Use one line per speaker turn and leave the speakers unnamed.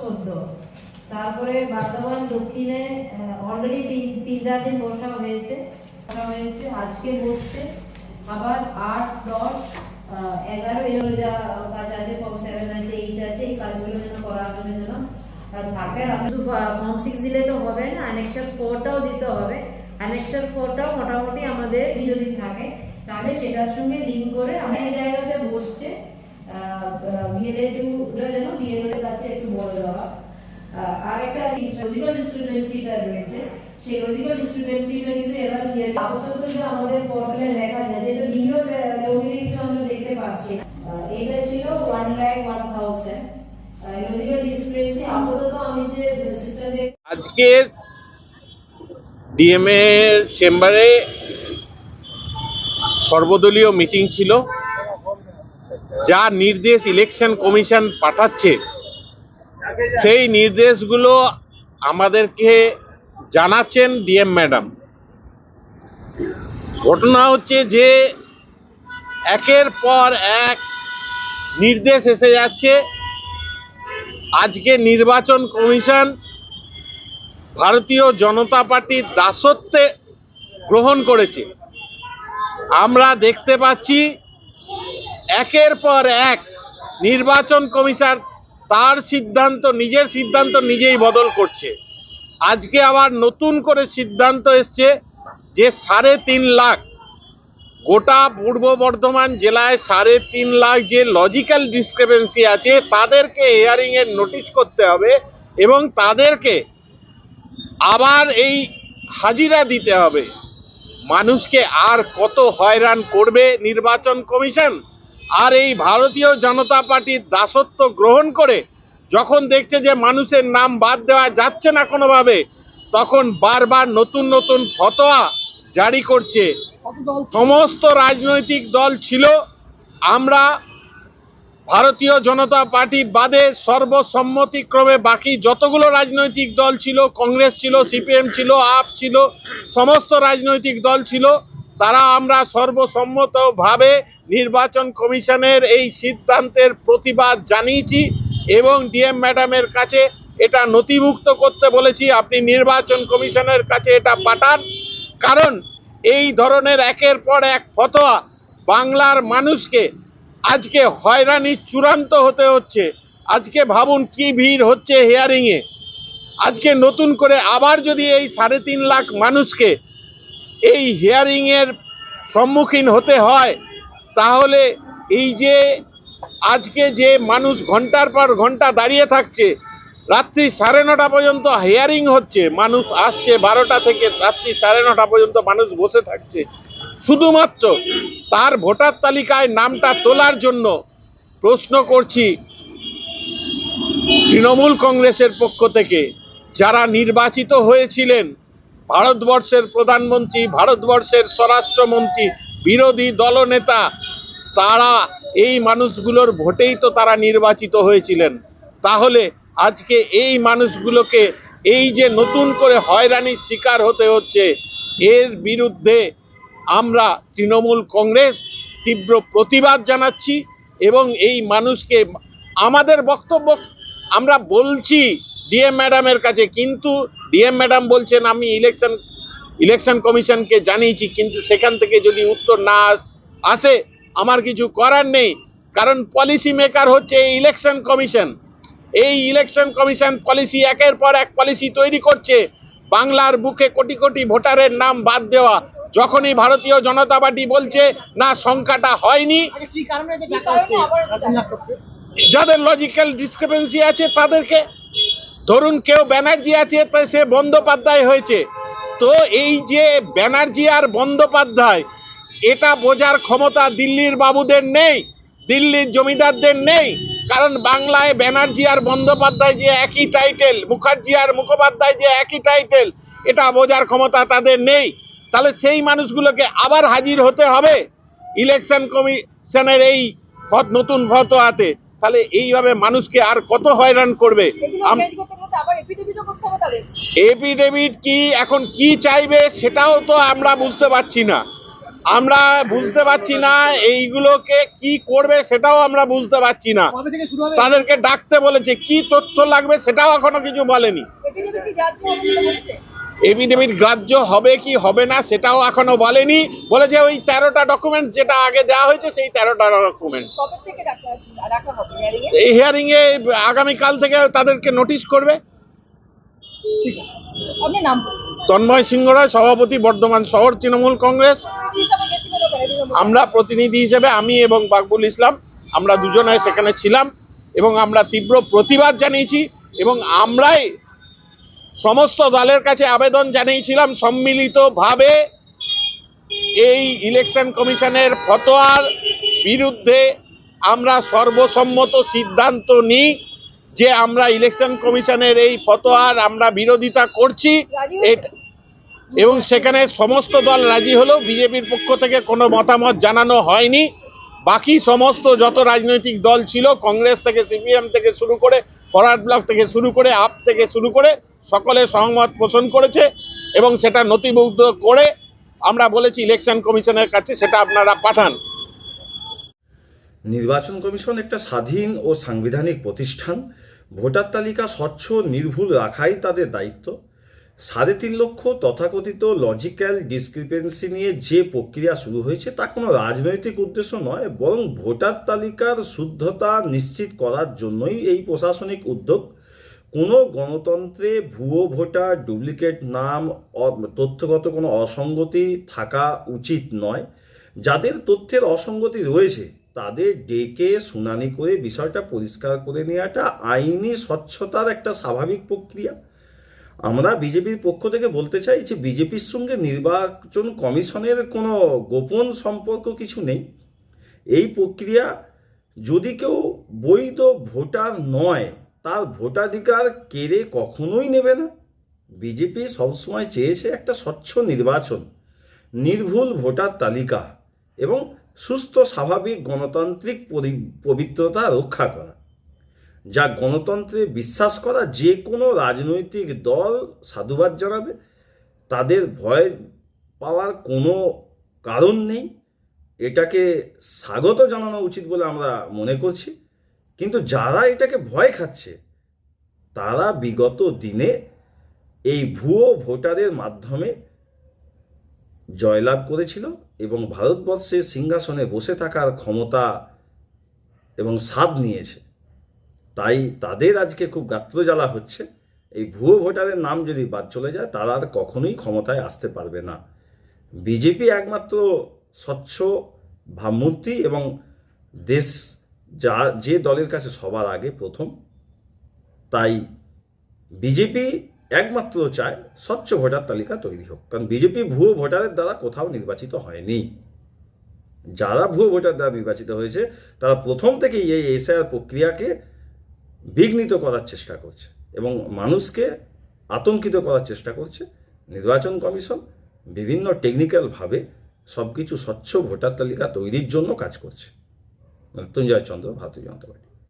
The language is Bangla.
চোদ্দ তারপরে বর্ধমান দক্ষিণে অলরেডি তিন তিন চার দিন বসা হয়েছে। বসা হয়েছে, আজকে বসছে। আবার আট, দশ এগারো এগুলো যা কাজ আছে ফর্ম সেভেন আছে এইট আছে, এই কাজগুলো যেন করার জন্য যেন থাকে। শুধু ফর্ম সিক্স দিলে তো হবে না অ্যানেক্সার ফোরটাও দিতে হবে। অ্যানেক্সার ফোরটাও মোটামুটি আমাদের যদি থাকে, তাহলে সেটার সঙ্গে লিঙ্ক করে অনেক জায়গাতে বসছে। ভিএলএ যেন ভিএলএ এর কাছে আহ, আর একটা লজিক্যাল ডিস্ট্রিবিউশনটা রয়েছে। সেই লজিক্যাল ডিস্ট্রিবিউশনটা কিন্তু এবার আপাতত যে আমাদের পোর্টালে দেখা যায় যেহেতু ডিও রোগী কিছু আমরা দেখতে পাচ্ছি। এটা ছিল one lakh one thousand logical discrepancy আপাতত আমি যে সিস্টেম
আজকে ডিএমএ চেম্বারে সর্বদলীয় মিটিং ছিল। যা নির্দেশ ইলেকশন কমিশন পাঠাচ্ছে। সেই নির্দেশগুলো আমাদেরকে জানাচ্ছেন ডিএম ম্যাডাম। ঘটনা হচ্ছে যে একের পর এক নির্দেশ এসে যাচ্ছে। আজকে নির্বাচন কমিশন ভারতীয় জনতা পার্টির দাসত্বে গ্রহণ করেছে। আমরা দেখতে পাচ্ছি একের পর এক নির্বাচন কমিশন তার সিদ্ধান্ত, নিজের সিদ্ধান্ত নিজেই বদল করছে। আজকে আবার নতুন করে সিদ্ধান্ত এসছে যে সাড়ে তিন লাখ, গোটা পূর্ব বর্ধমান জেলায় সাড়ে তিন লাখ যে লজিক্যাল ডিসক্রিপেন্সি আছে, তাদেরকে হিয়ারিং এর নোটিশ করতে হবে এবং তাদেরকে আবার এই হাজিরা দিতে হবে। মানুষকে আর কত হয়রান করবে নির্বাচন কমিশন? আর এই ভারতীয় জনতা পার্টির দাসত্ব গ্রহণ করে যখন দেখছে যে মানুষের নাম বাদ দেওয়া যাচ্ছে না কোনোভাবে, তখন বারবার নতুন নতুন ফতোয়া জারি করছে। সমস্ত রাজনৈতিক দল ছিল। আমরা ভারতীয় জনতা পার্টি বাদে সর্বসম্মতিক্রমে বাকি যতগুলো রাজনৈতিক দল ছিল, কংগ্রেস ছিল, সিপিএম ছিল, আপ ছিল, সমস্ত রাজনৈতিক দল ছিল তারা আমরা সর্বসম্মতভাবে নির্বাচন কমিশনের এই সিদ্ধান্তের প্রতিবাদ জানিয়েছি এবং ডিএম ম্যাডামের কাছে এটা নথিভুক্ত করতে বলেছি। আপনি নির্বাচন কমিশনের কাছে এটা পাঠান। কারণ এই ধরনের একের পর এক ফতোয়া বাংলার মানুষকে আজকে হয়রানি চূড়ান্ত হতে হচ্ছে। আজকে ভাবুন কি ভিড় হচ্ছে হিয়ারিংয়ে আজকে নতুন করে আবার যদি এই সাড়ে তিন লাখ মানুষকে এই হিয়ারিংয়ের সম্মুখীন হতে হয়, তাহলে এই যে আজকে যে মানুষ ঘণ্টার পর ঘণ্টা দাঁড়িয়ে থাকছে, রাত্রি সাড়ে নটা পর্যন্ত হিয়ারিং হচ্ছে, মানুষ আসছে বারোটা থেকে রাত্রি সাড়ে নটা পর্যন্ত মানুষ বসে থাকছে। শুধুমাত্র তার ভোটার তালিকায় নামটা তোলার জন্য প্রশ্ন করছি তৃণমূল কংগ্রেসের পক্ষ থেকে, যারা নির্বাচিত হয়েছিলেন ভারতবর্ষের প্রধানমন্ত্রী, ভারতবর্ষের স্বরাষ্ট্রমন্ত্রী, বিরোধী দলনেতা, তারা এই মানুষগুলোর ভোটেই তো তারা নির্বাচিত হয়েছিলেন। তাহলে আজকে এই মানুষগুলোকে এই যে নতুন করে হয়রানির শিকার হতে হচ্ছে, এর বিরুদ্ধে আমরা তৃণমূল কংগ্রেস তীব্র প্রতিবাদ জানাচ্ছি এবং এই মানুষকে আমাদের বক্তব্য আমরা বলছি ডিএম ম্যাডামের কাছে, কিন্তু ডিএম ম্যাডাম বলছেন আমি ইলেকশন ইলেকশন কমিশনকে জানিয়েছি কিন্তু সেখান থেকে যদি উত্তর না আসে আমার কিছু করার নেই। কারণ পলিসি মেকার হচ্ছে এই ইলেকশন কমিশন। এই ইলেকশন কমিশন পলিসি একের পর এক পলিসি তৈরি করছে। বাংলার বুকে কোটি কোটি ভোটারের নাম বাদ দেওয়া। যখনই ভারতীয় জনতা পার্টি বলছে না সংখ্যাটা হয়নি
আচ্ছা?
যাদের লজিক্যাল ডিসক্রিপেন্সি আছে তাদেরকে ধরুন কেউ ব্যানার্জি আছে তাই সে বন্দ্যোপাধ্যায় হয়েছে। তো এই যে ব্যানার্জি আর বন্দ্যোপাধ্যায়, এটা বোঝার ক্ষমতা দিল্লির বাবুদের নেই, দিল্লির জমিদারদের নেই। কারণ বাংলায় ব্যানার্জি আর বন্দ্যোপাধ্যায় যে একই টাইটেল মুখার্জি আর মুখোপাধ্যায় যে একই টাইটেল এটা বোঝার ক্ষমতা তাদের নেই। তাহলে সেই মানুষগুলোকে আবার হাজির হতে হবে। ইলেকশন কমিশনের এই নতুন ফতোয়াতে তাহলে এইভাবে মানুষকে আর কত হয়রান করবে? এপিডেভিট কি? এখন কি চাইবে সেটাও তো আমরা বুঝতে পারছি না। আমরা বুঝতে পারছি না এইগুলোকে কি করবে সেটাও আমরা বুঝতে পারছি না।
কবে থেকে শুরু হবে?
তাদেরকে ডাকতে বলেছে কি তথ্য লাগবে সেটাও এখনও কিছু বলেনি। এভিডেভিট গ্রাহ্য হবে কি হবে না সেটাও এখনও বলেনি। বলে যে ওই তেরোটা ডকুমেন্ট যেটা আগে দেওয়া হয়েছে সেই তেরোটা ডকুমেন্ট? এই হিয়ারিং এ আগামীকাল থেকে তাদেরকে নোটিশ করবে। তন্ময় সিংহ রায় সভাপতি বর্ধমান শহর তৃণমূল কংগ্রেস? আমরা প্রতিনিধি হিসেবে আমি এবং বাকবুল ইসলাম আমরা দুজনে সেখানে ছিলাম এবং আমরা তীব্র প্রতিবাদ জানিয়েছি এবং আমরাই সমস্ত দলের কাছে আবেদন জানিয়েছিলাম সম্মিলিতভাবে। এই ইলেকশন কমিশনের ফতোয়ার বিরুদ্ধে আমরা সর্বসম্মত সিদ্ধান্ত নিই যে আমরা ইলেকশন কমিশনের এই ফতোয়ার আমরা বিরোধিতা করছি। এবং সেখানে সমস্ত দল রাজি হলেও বিজেপির পক্ষ থেকে কোনো মতামত জানানো হয়নি। বাকি সমস্ত যত রাজনৈতিক দল ছিল, কংগ্রেস থেকে, সিপিএম থেকে শুরু করে ফরওয়ার্ড ব্লক থেকে শুরু করে, আপ থেকে শুরু করে সকলে সহমত পোষণ করেছে এবং সেটা নথিভুক্ত করে আমরা বলেছি ইলেকশন কমিশনের কাছে সেটা আপনারা পাঠান।
নির্বাচন কমিশন একটা স্বাধীন ও সাংবিধানিক প্রতিষ্ঠান। ভোটার তালিকা স্বচ্ছ, নির্ভুল রাখাই তাদের দায়িত্ব। সাড়ে তিন লক্ষ তথাকথিত লজিক্যাল ডিসক্রিপেন্সি নিয়ে যে প্রক্রিয়া শুরু হয়েছে তা কোনো রাজনৈতিক উদ্দেশ্য নয়, বরং ভোটার তালিকার শুদ্ধতা নিশ্চিত করার জন্যই এই প্রশাসনিক উদ্যোগ। কোনো গণতন্ত্রে ভুয়ো ভোটার, ডুপ্লিকেট নাম তথ্যগত কোনো অসঙ্গতি থাকা উচিত নয়। যাদের তথ্যের অসঙ্গতি রয়েছে, তাদের ডেকে শুনানি করে বিষয়টা পরিষ্কার করে নেওয়াটা আইনি স্বচ্ছতার একটা স্বাভাবিক প্রক্রিয়া। আমরা বিজেপির পক্ষ থেকে বলতে চাই যে, বিজেপির সঙ্গে নির্বাচন কমিশনের কোনো গোপন সম্পর্ক কিছু নেই। এই প্রক্রিয়া যদি কেউ বৈধ ভোটার নয় তার ভোটাধিকার কেড়ে কখনোই নেবে না। বিজেপি সবসময় চেয়েছে একটা স্বচ্ছ নির্বাচন, নির্ভুল ভোটার তালিকা এবং সুস্থ, স্বাভাবিক গণতান্ত্রিক পবিত্রতা রক্ষা করা। যা গণতন্ত্রে বিশ্বাস করা যে কোনো রাজনৈতিক দল সাধুবাদ জানাবে। তাদের ভয় পাওয়ার কোনো কারণ নেই। এটাকে স্বাগত জানানো উচিত বলে আমরা মনে করছি। কিন্তু যারা এটাকে ভয় খাচ্ছে, তারা বিগত দিনে এই ভুয়ো ভোটারের মাধ্যমে জয়লাভ করেছিল এবং ভারতবর্ষের সিংহাসনে বসে থাকার ক্ষমতা এবং স্বাদ নিয়েছে। তাই তাদের আজকে খুব গাত্র জ্বালা হচ্ছে। এই ভুয়ো ভোটারের নাম যদি বাদ চলে যায়, তারা আর কখনোই ক্ষমতায় আসতে পারবে না। বিজেপি একমাত্র স্বচ্ছ ভাবমূর্তি এবং দেশ যা, যে দলের কাছে সবার আগে প্রথম, তাই বিজেপি একমাত্র চায় স্বচ্ছ ভোটার তালিকা তৈরি হোক। কারণ বিজেপি ভুয়ো ভোটারের দ্বারা কোথাও নির্বাচিত হয়নি। যারা ভুয়ো ভোটার দ্বারা নির্বাচিত হয়েছে, তারা প্রথম থেকেই এই এসআইআর প্রক্রিয়াকে বিঘ্নিত করার চেষ্টা করছে এবং মানুষকে আতঙ্কিত করার চেষ্টা করছে। নির্বাচন কমিশন বিভিন্ন টেকনিক্যালভাবে সব কিছু স্বচ্ছ ভোটার তালিকা তৈরির জন্য কাজ করছে। মৃত্যুঞ্জয় চন্দ্র ভারতীয় জনতা পার্টি।